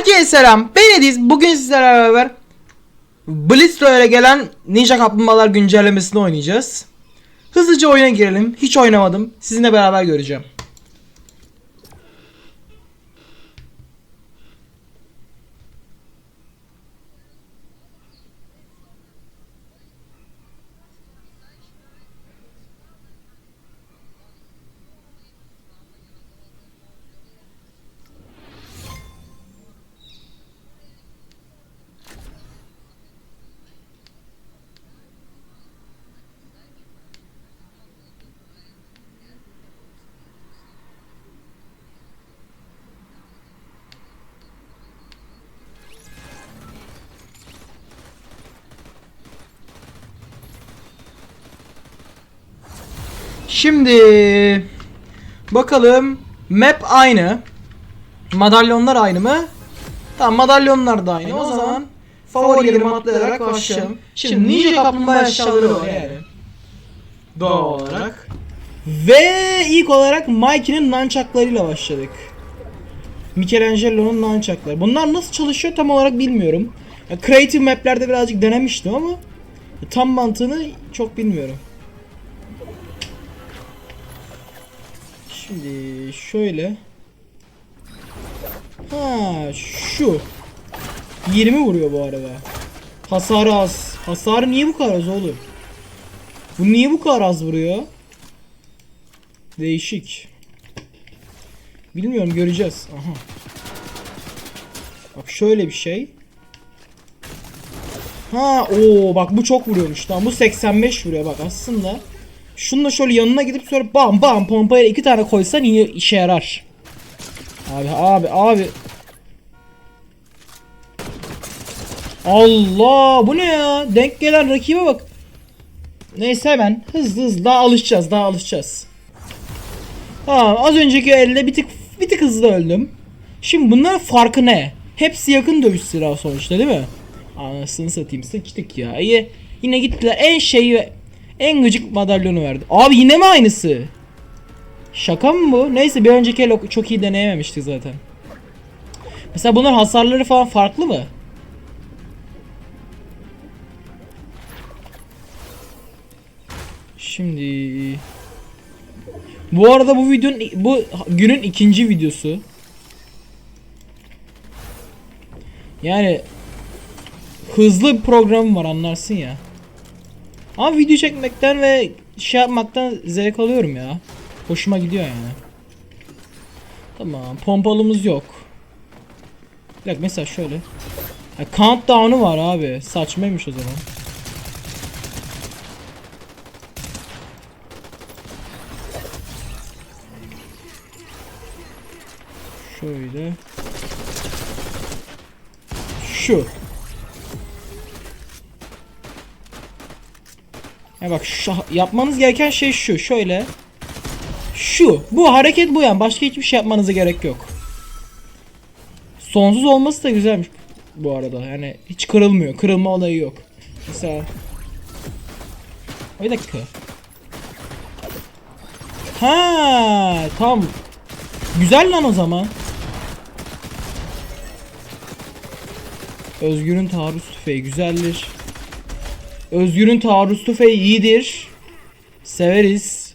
Herkese selam. Ben Ediz. Bugün sizlerle beraber Blitz Royale'e gelen Ninja Kaplumbağalar güncellemesini oynayacağız. Hızlıca oyuna girelim. Hiç oynamadım. Sizinle beraber göreceğim. Şimdi bakalım map aynı. Madalyonlar aynı mı? Tamam madalyonlar da aynı. O zaman favorilerimi atlayarak başlayalım. Şimdi Ninja Kaplumbağa eşyaları var yani. Doğal olarak. Ve ilk olarak Mikey'nin nunchucklarıyla başladık. Michelangelo'nun nunchuckları. Bunlar nasıl çalışıyor tam olarak bilmiyorum. Ya, creative map'lerde birazcık denemiştim ama tam mantığını çok bilmiyorum. Şimdi şöyle. Ha şu. 20 vuruyor bu arada. Hasarı az. Hasarı niye bu kadar az oğlum? Bu niye bu kadar az vuruyor? Değişik. Bilmiyorum göreceğiz. Aha. Bak şöyle bir şey. Ha o bak bu çok vuruyormuş. Tamam bu 85 vuruyor bak aslında. Şununla şöyle yanına gidip sonra bam bam pompayla iki tane koysan iyi işe yarar. Abi abi abi. Allah bu ne ya? Denk gelen rakibe bak. Neyse hemen hızlı hızlı daha alışacağız daha alışacağız. Tamam az önceki elde bir tık bir tık hızlı öldüm. Şimdi bunların farkı ne? Hepsi yakın dövüş silahı sonuçta değil mi? Anasını satayım sıçtık ya. İyi. Yine gittiler en şeyi en gıcık madalyonu verdi. Abi yine mi aynısı? Şaka mı bu? Neyse bir önceki el çok iyi deneyememiştik zaten. Mesela bunlar hasarları falan farklı mı? Şimdi bu arada bu videonun bu günün ikinci videosu. Yani hızlı bir programım var anlarsın ya. Ama video çekmekten ve şey yapmaktan zevk alıyorum ya. Hoşuma gidiyor yani. Tamam pompalımız yok. Dakika mesela şöyle. Ha, countdown'u var abi. Saçmaymış o zaman. Şöyle. Şu. Ya bak şu, yapmanız gereken şey şu. Şöyle. Şu. Bu hareket bu yani. Başka hiçbir şey yapmanıza gerek yok. Sonsuz olması da güzelmiş bu arada. Yani hiç kırılmıyor. Kırılma olayı yok. Mesela Bir dakika. Ha, tam. Güzel lan o zaman. Özgür'ün taarruz tüfeği güzeldir. Özgür'ün taarruz tüfeği iyidir. Severiz.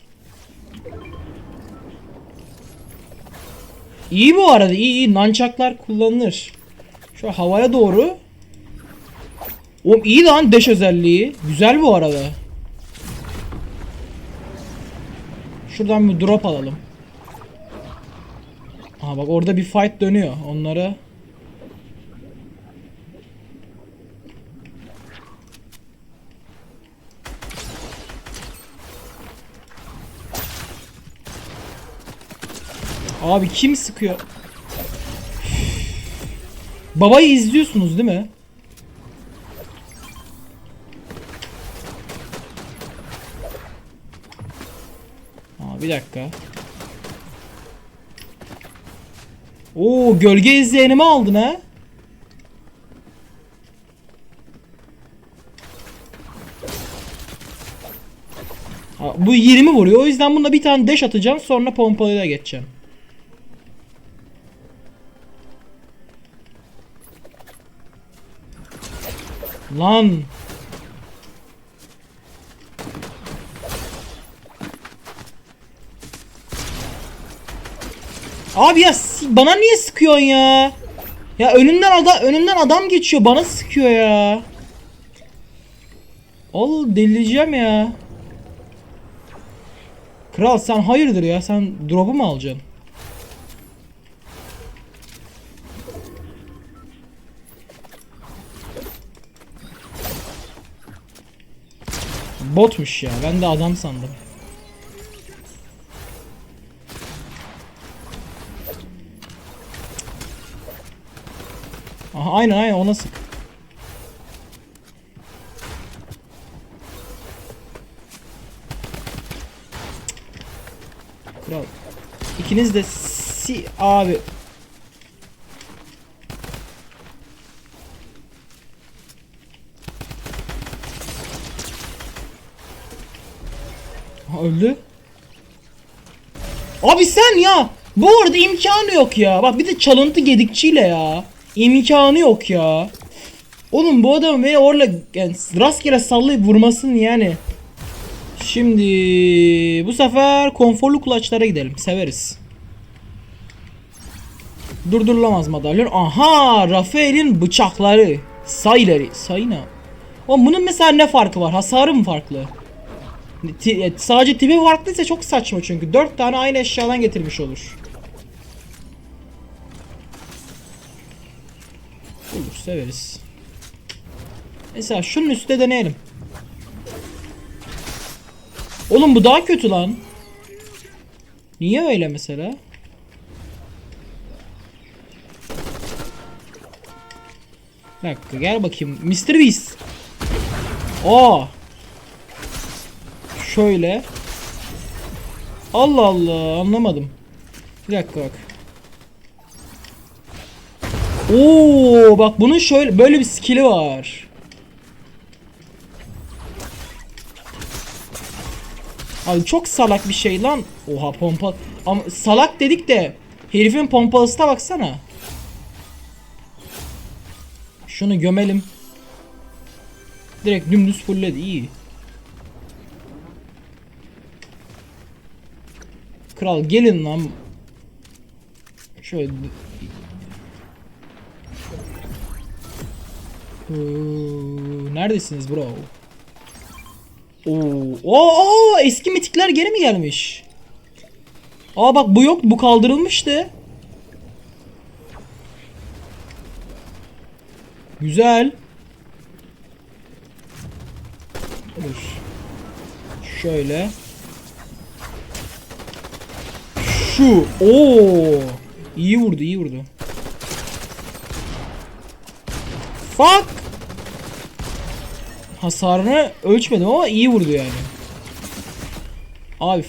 İyi bu arada iyi iyi nançaklar kullanılır. Şu havaya doğru. Oğlum iyi lan deş özelliği. Güzel bu arada. Şuradan bir drop alalım. Aha bak orada bir fight dönüyor. Onlara Abi kim sıkıyor? Babayı izliyorsunuz değil mi? Aa, bir dakika. Oo gölge izleyenimi aldın ha? Bu 20 vuruyor. O yüzden bunda bir tane dash atacağım. Sonra pompalıyla geçeceğim. Lan. Abi ya bana niye sıkıyorsun ya? Ya önümden adam önümden adam geçiyor bana sıkıyor ya. Al delireceğim ya. Kral sen hayırdır ya sen drop'u mu alacaksın? Botmuş ya ben de adam sandım. Aha aynen aynen ona sık. Kral. İkiniz de si abi. Öldü. Abi sen ya. Bu arada imkanı yok ya. Bak bir de çalıntı gedikçiyle ya. İmkanı yok ya. Oğlum bu adam beni orla yani rastgele sallayıp vurmasın yani. Şimdi bu sefer konforlu kulaçlara gidelim. Severiz. Durdurulamaz madalyon. Aha Rafael'in bıçakları. Sayıları. Sayı ne? Oğlum bunun mesela ne farkı var? Hasarı mı farklı? Ti- e, sadece tipi farklıysa çok saçma çünkü. 4 tane aynı eşyadan getirmiş olur. Olur severiz. Mesela şunun üstte deneyelim. Oğlum bu daha kötü lan. Niye öyle mesela? Bir dakika gel bakayım. Mr. Beast. Aa. Şöyle. Allah Allah anlamadım. Bir dakika bak. Oo bak bunun şöyle böyle bir skill'i var. Abi çok salak bir şey lan. Oha pompa. Ama salak dedik de herifin pompalısına baksana. Şunu gömelim. Direkt dümdüz fulledi iyi. Kral gelin lan. Şöyle Huu, Neredesiniz bro? Oo, oo, eski mitikler geri mi gelmiş? Aa bak bu yok, bu kaldırılmıştı. Güzel. Dur. Şöyle. Şu. Oo. İyi vurdu, iyi vurdu. Fuck. Hasarını ölçmedim ama iyi vurdu yani. Abi.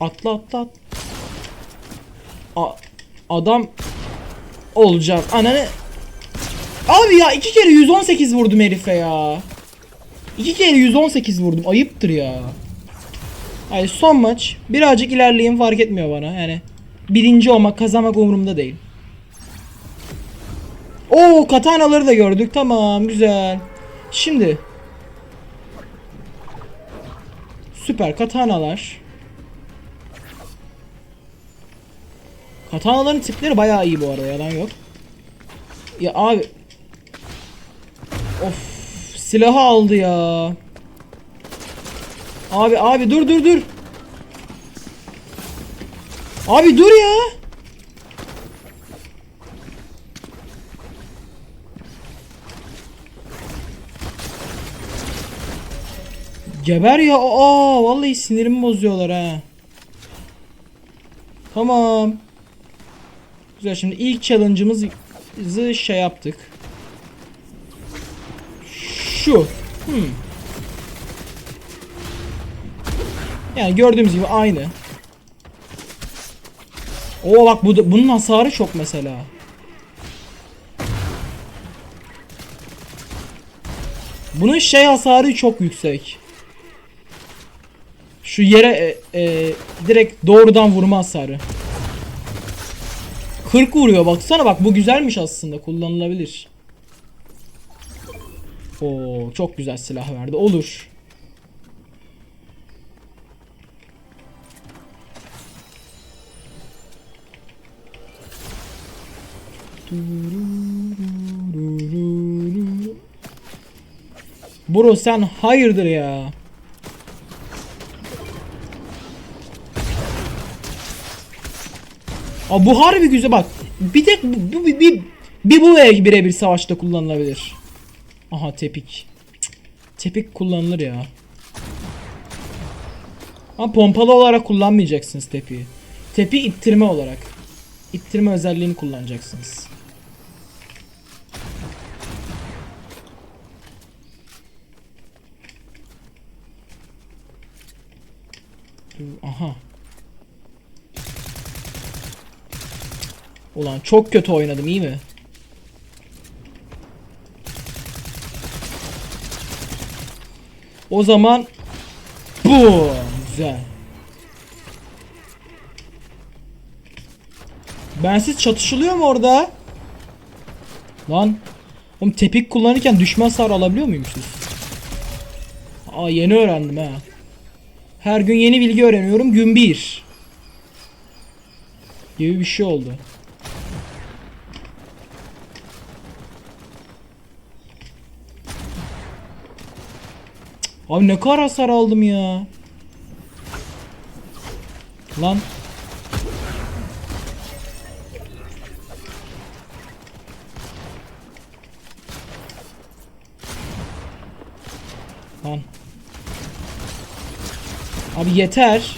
Atla atla at. Adam olacak. Ananı Abi ya iki kere 118 vurdum herife ya. İki kere 118 vurdum. Ayıptır ya. Hayır son maç. Birazcık ilerleyeyim fark etmiyor bana. Yani birinci olmak kazanmak umurumda değil. Oo katanaları da gördük. Tamam güzel. Şimdi Süper katanalar. Katanaların tipleri bayağı iyi bu arada yalan yok. Ya abi Of silahı aldı ya. Abi abi dur dur dur. Abi dur ya. Geber ya. Aa vallahi sinirimi bozuyorlar ha. Tamam. Güzel şimdi ilk challenge'ımızı şey yaptık. Şu. Hmm. Yani gördüğümüz gibi aynı. Oo bak bu da, bunun hasarı çok mesela. Bunun şey hasarı çok yüksek. Şu yere e, e, direkt doğrudan vurma hasarı. 40 vuruyor baksana bak bu güzelmiş aslında kullanılabilir. Oo çok güzel silah verdi. Olur. Bro sen hayırdır ya? Aa, bu harbi güzel bak. Bir tek bu, bu- bir, bir, bu birebir savaşta kullanılabilir. Aha tepik. Tepik kullanılır ya. Ama pompalı olarak kullanmayacaksınız tepiyi. Tepi ittirme olarak. İttirme özelliğini kullanacaksınız. Aha. Ulan çok kötü oynadım iyi mi? O zaman bu güzel. Bensiz çatışılıyor mu orada? Lan. Oğlum tepik kullanırken düşman hasarı alabiliyor muymuşuz? Aa yeni öğrendim ha. Her gün yeni bilgi öğreniyorum. Gün 1. Gibi bir şey oldu. Abi ne kadar hasar aldım ya. Lan. Lan. Abi yeter.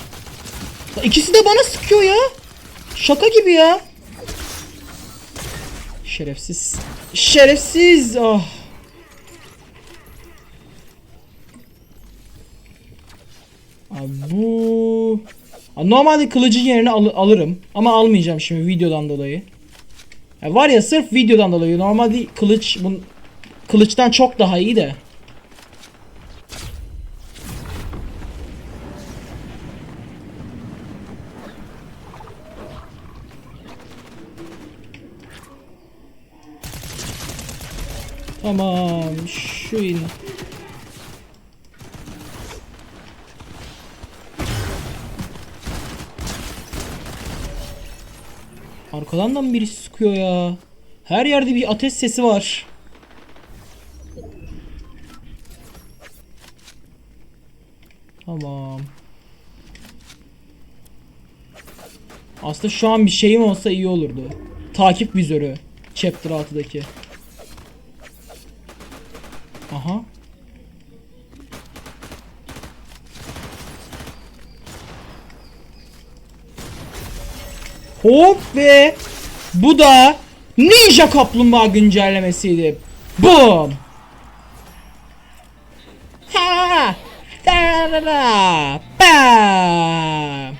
İkisi de bana sıkıyor ya. Şaka gibi ya. Şerefsiz. Şerefsiz. Ah. Bu... Normalde kılıcın yerine al- alırım. Ama almayacağım şimdi videodan dolayı. Ya var ya sırf videodan dolayı. Normalde kılıç bun kılıçtan çok daha iyi de. Tamam şu in. Arkadan da mı birisi sıkıyor ya? Her yerde bir ateş sesi var. Tamam. Aslında şu an bir şeyim olsa iyi olurdu. Takip vizörü. Chapter 6'daki. Aha. Hop ve bu da Ninja Kaplumbağa güncellemesiydi. Boom. Ha. Da da da. Bam.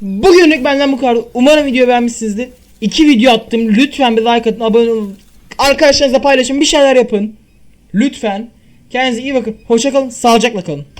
Bugünlük benden bu kadar. Umarım video beğenmişsinizdir. İki video attım. Lütfen bir like atın, abone olun. Arkadaşlarınızla paylaşın, bir şeyler yapın. Lütfen. Kendinize iyi bakın. Hoşça kalın. Sağlıcakla kalın.